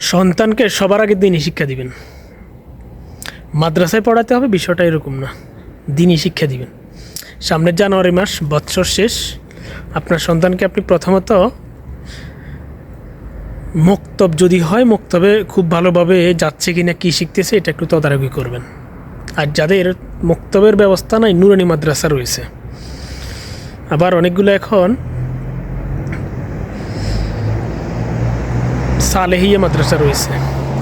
সন্তানকে সবার আগে দিনই শিক্ষা দিবেন। মাদ্রাসায় পড়াতে হবে, বিষয়টা এরকম না। দিনই শিক্ষা দিবেন। সামনের জানুয়ারি মাস, বৎসর শেষ। আপনার সন্তানকে আপনি প্রথমত মক্তব যদি হয়, মক্তবে খুব ভালোভাবে যাচ্ছে কিনা, কী শিখতেছে, এটা একটু তদারকি করবেন। আর যাদের মক্তবের ব্যবস্থা নাই, নুরানি মাদ্রাসা রয়েছে। আবার অনেকগুলো এখন সালেহিয়া মাদ্রাসা রয়েছে।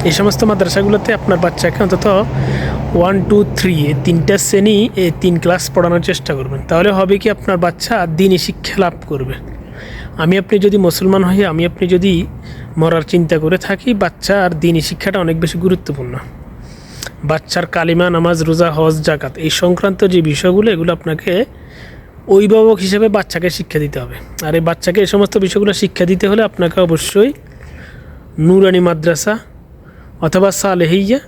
এই সমস্ত মাদ্রাসাগুলোতে আপনার বাচ্চাকে অন্তত ওয়ান টু থ্রি এই তিনটা শ্রেণি, এই তিন ক্লাস পড়ানোর চেষ্টা করবেন। তাহলে হবে কি আপনার বাচ্চা দিনই শিক্ষা লাভ করবে। আমি আপনি যদি মুসলমান হই, আমি আপনি যদি মরার চিন্তা করে থাকি বাচ্চার দিনই শিক্ষাটা অনেক বেশি গুরুত্বপূর্ণ। বাচ্চার কালিমা, নামাজ, রোজা, হজ জাকাত এই সংক্রান্ত যে বিষয়গুলো, এগুলো আপনাকে অভিভাবক হিসেবে বাচ্চাকে শিক্ষা দিতে হবে। আর এই বাচ্চাকে এই সমস্ত বিষয়গুলো শিক্ষা দিতে হলে আপনাকে অবশ্যই নুরানি মাদ্রাসা অথবা সালেহিয়া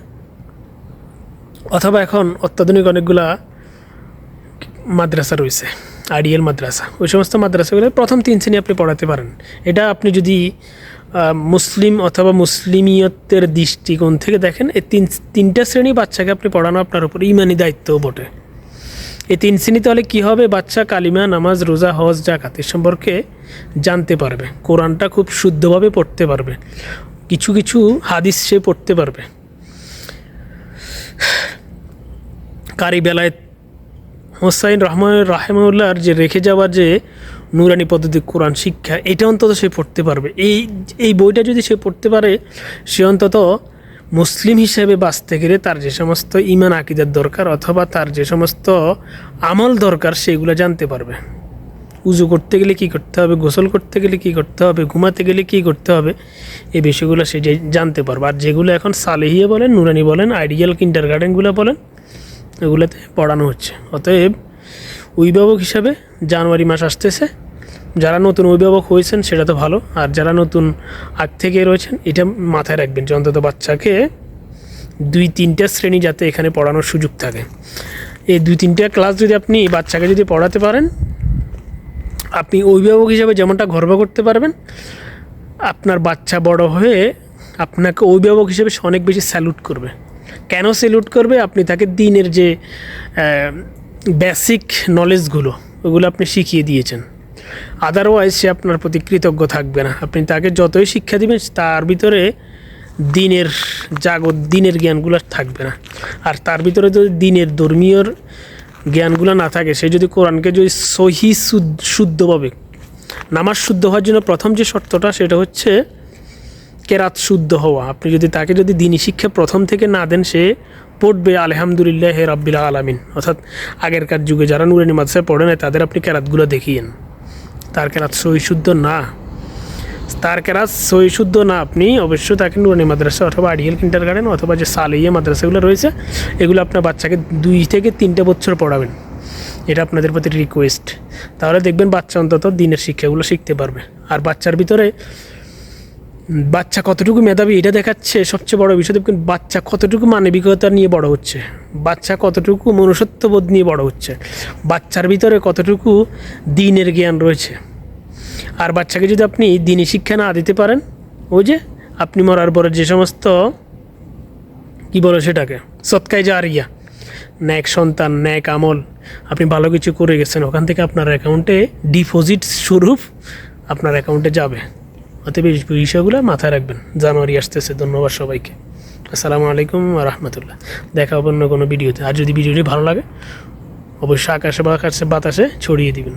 অথবা এখন অত্যাধুনিক অনেকগুলা মাদ্রাসা রয়েছে আইডিয়াল মাদ্রাসা। ওই সমস্ত মাদ্রাসাগুলো প্রথম তিন শ্রেণি আপনি পড়াতে পারেন। এটা আপনি যদি মুসলিম অথবা মুসলিমিয়তের দৃষ্টিকোণ থেকে দেখেন, এই তিন, তিনটা শ্রেণি বাচ্চাকে আপনি পড়ানো আপনার উপর ইমানি দায়িত্বও বটে। এই তিন শ্রেণি তাহলে কী হবে? বাচ্চা, কালিমা, নামাজ, রোজা, হজ জাকাত এ সম্পর্কে জানতে পারবে। কোরআনটা খুব শুদ্ধভাবে পড়তে পারবে। কিছু কিছু হাদিস সে পড়তে পারবে। কারি বেলায় হোসাইন রহমান রাহেমউল্লাহর যে রেখে যাওয়ার যে নুরানি পদ্ধতি কোরআন শিক্ষা, এটা অন্তত সে পড়তে পারবে। এই এই বইটা যদি সে পড়তে পারে, সে অন্তত মুসলিম হিসেবে বাঁচতে গেলে তার যে সমস্ত ইমান আকিদের দরকার অথবা তার যে সমস্ত আমল দরকার সেগুলো জানতে পারবে। উজু করতে গেলে কি করতে হবে, গোসল করতে গেলে কি করতে হবে, ঘুমাতে গেলে কি করতে হবে এই বিষয়গুলো সে যে- জানতে পারবে। আর যেগুলো এখন সালেহিয়া বলেন, নুরানি বলেন, আইডিয়াল কিন্ডার গার্ডেনগুলো বলেন, এগুলোতে পড়ানো হচ্ছে। অতএব অভিভাবক হিসাবে জানুয়ারি মাস আসতেছে। যারা নতুন অভিভাবক হয়েছেন, সেটা তো ভালো। আর যারা নতুন আগ থেকে রয়েছেন, এটা মাথায় রাখবেন যে অন্তত বাচ্চাকে দুই তিনটা শ্রেণি যাতে এখানে পড়ানোর সুযোগ থাকে। এই দুই তিনটা ক্লাস যদি আপনি বাচ্চাকে যদি পড়াতে পারেন, আপনি অভিভাবক হিসাবে যেমনটা গর্ব করতে পারবেন, আপনার বাচ্চা বড় হয়ে আপনাকে অভিভাবক হিসেবে অনেক বেশি স্যালুট করবে। কেন স্যালুট করবে? আপনি তাকে দিনের যে বেসিক নলেজগুলো ওগুলো আপনি শিখিয়ে দিয়েছেন। আদারওয়াইজ সে আপনার প্রতি কৃতজ্ঞ থাকবে না। আপনি তাকে যতই শিক্ষা দিবেন, তার ভিতরে দিনের জাগত, দিনের জ্ঞানগুলো থাকবে না। আর তার ভিতরে যদি দিনের ধর্মীয় জ্ঞানগুলো না থাকে, সে যদি কোরআনকে যদি সহি শুদ্ধভাবে, নামাজ শুদ্ধ হওয়ার জন্য প্রথম যে শর্তটা, সেটা হচ্ছে কেরাত শুদ্ধ হওয়া। আপনি যদি তাকে যদি দিনী শিক্ষা প্রথম থেকে না দেন, সে পড়বে আলহামদুলিল্লাহ হে রব্বিল আলামিন। অর্থাৎ আগেরকার যুগে যারা নুরানি মাদ্রাসায় পড়ে তাদের আপনি কেরাতগুলো দেখিয়েন। তার কেরাত সহি শুদ্ধ না। তার কেরাত সহি শুদ্ধ না, আপনি অবশ্যই তাকে নুরানি মাদ্রাসা অথবা আডিয়াল কিন্টার গার্ডেন অথবা যে সালিয়া মাদ্রাসাগুলো রয়েছে, এগুলো আপনার বাচ্চাকে দুই থেকে তিনটে বছর পড়াবেন। এটা আপনাদের প্রতি রিকোয়েস্ট তাহলে দেখবেন বাচ্চা অন্তত দিনের শিক্ষাগুলো শিখতে পারবে। আর বাচ্চার ভিতরে বাচ্চা কতটুকু মেধাবী, এটা দেখাচ্ছে সবচেয়ে বড় বিষয়। দেখবেন বাচ্চা কতটুকু মানবিকতা নিয়ে বড় হচ্ছে। বাচ্চা কতটুকু মনুষ্যত্ববোধ নিয়ে বড় হচ্ছে? বাচ্চার ভিতরে কতটুকু দিনের জ্ঞান রয়েছে? আর বাচ্চাকে যদি আপনি দিনী শিক্ষা না দিতে পারেন, ওই যে আপনি মরার পরে যে সমস্ত, কি বলো সেটাকে, সৎকায় যা জারিয়া ন্যাক সন্তান, ন্যাক আমল, আপনি ভালো কিছু করে গেছেন, ওখান থেকে আপনার অ্যাকাউন্টে ডিপোজিট স্বরূপ আপনার অ্যাকাউন্টে যাবে। অতএব বিষয়গুলো মাথায় রাখবেন। জানুয়ারি আসতেছে, ধন্যবাদ সবাইকে। আসসালামু আলাইকুম রহমতুল্লাহ। দেখা হবে অন্য কোনো ভিডিওতে। আর যদি ভিডিওটি ভালো লাগে, অবশ্যই আকাশে বা আকাশে বাতাসে ছড়িয়ে দিবেন।